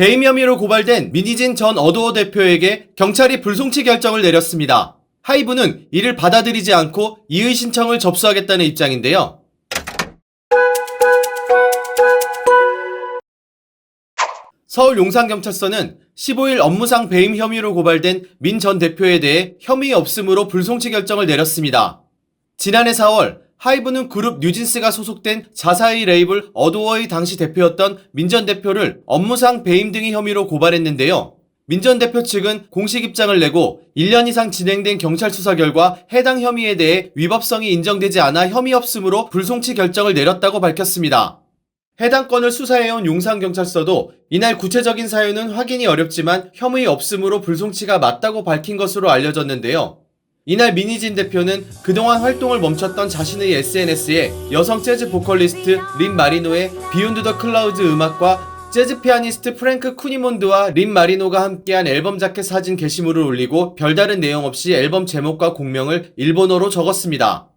배임 혐의로 고발된 민희진 전 어도어 대표에게 경찰이 불송치 결정을 내렸습니다. 하이브는 이를 받아들이지 않고 이의 신청을 접수하겠다는 입장인데요. 서울 용산경찰서는 15일 업무상 배임 혐의로 고발된 민 전 대표에 대해 혐의 없음으로 불송치 결정을 내렸습니다. 지난해 4월 하이브는 그룹 뉴진스가 소속된 자사의 레이블 어도어의 당시 대표였던 민 전 대표를 업무상 배임 등의 혐의로 고발했는데요. 민 전 대표 측은 공식 입장을 내고 1년 이상 진행된 경찰 수사 결과 해당 혐의에 대해 위법성이 인정되지 않아 혐의 없음으로 불송치 결정을 내렸다고 밝혔습니다. 해당 건을 수사해온 용산경찰서도 이날 구체적인 사유는 확인이 어렵지만 혐의 없음으로 불송치가 맞다고 밝힌 것으로 알려졌는데요. 이날 민희진 대표는 그동안 활동을 멈췄던 자신의 SNS에 여성 재즈 보컬리스트 린 마리노의 비욘드 더 클라우드 음악과 재즈 피아니스트 프랭크 쿠니몬드와 린 마리노가 함께한 앨범 자켓 사진 게시물을 올리고 별다른 내용 없이 앨범 제목과 곡명을 일본어로 적었습니다.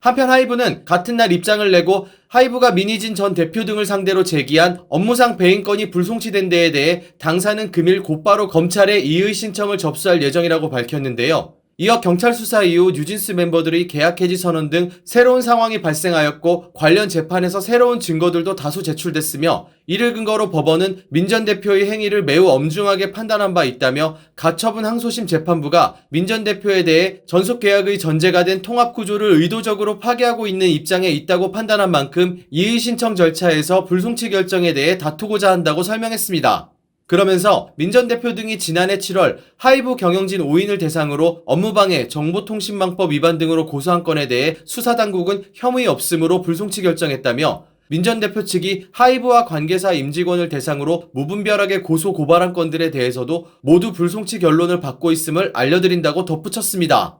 한편 하이브는 같은 날 입장을 내고 하이브가 민희진 전 대표 등을 상대로 제기한 업무상 배임 건이 불송치된 데에 대해 당사는 금일 곧바로 검찰에 이의 신청을 접수할 예정이라고 밝혔는데요. 이어 경찰 수사 이후 뉴진스 멤버들의 계약 해지 선언 등 새로운 상황이 발생하였고 관련 재판에서 새로운 증거들도 다수 제출됐으며 이를 근거로 법원은 민 전 대표의 행위를 매우 엄중하게 판단한 바 있다며 가처분 항소심 재판부가 민 전 대표에 대해 전속 계약의 전제가 된 통합 구조를 의도적으로 파괴하고 있는 입장에 있다고 판단한 만큼 이의 신청 절차에서 불송치 결정에 대해 다투고자 한다고 설명했습니다. 그러면서 민 전 대표 등이 지난해 7월 하이브 경영진 5인을 대상으로 업무방해, 정보통신망법 위반 등으로 고소한 건에 대해 수사당국은 혐의 없음으로 불송치 결정했다며 민 전 대표 측이 하이브와 관계사 임직원을 대상으로 무분별하게 고소 고발한 건들에 대해서도 모두 불송치 결론을 받고 있음을 알려드린다고 덧붙였습니다.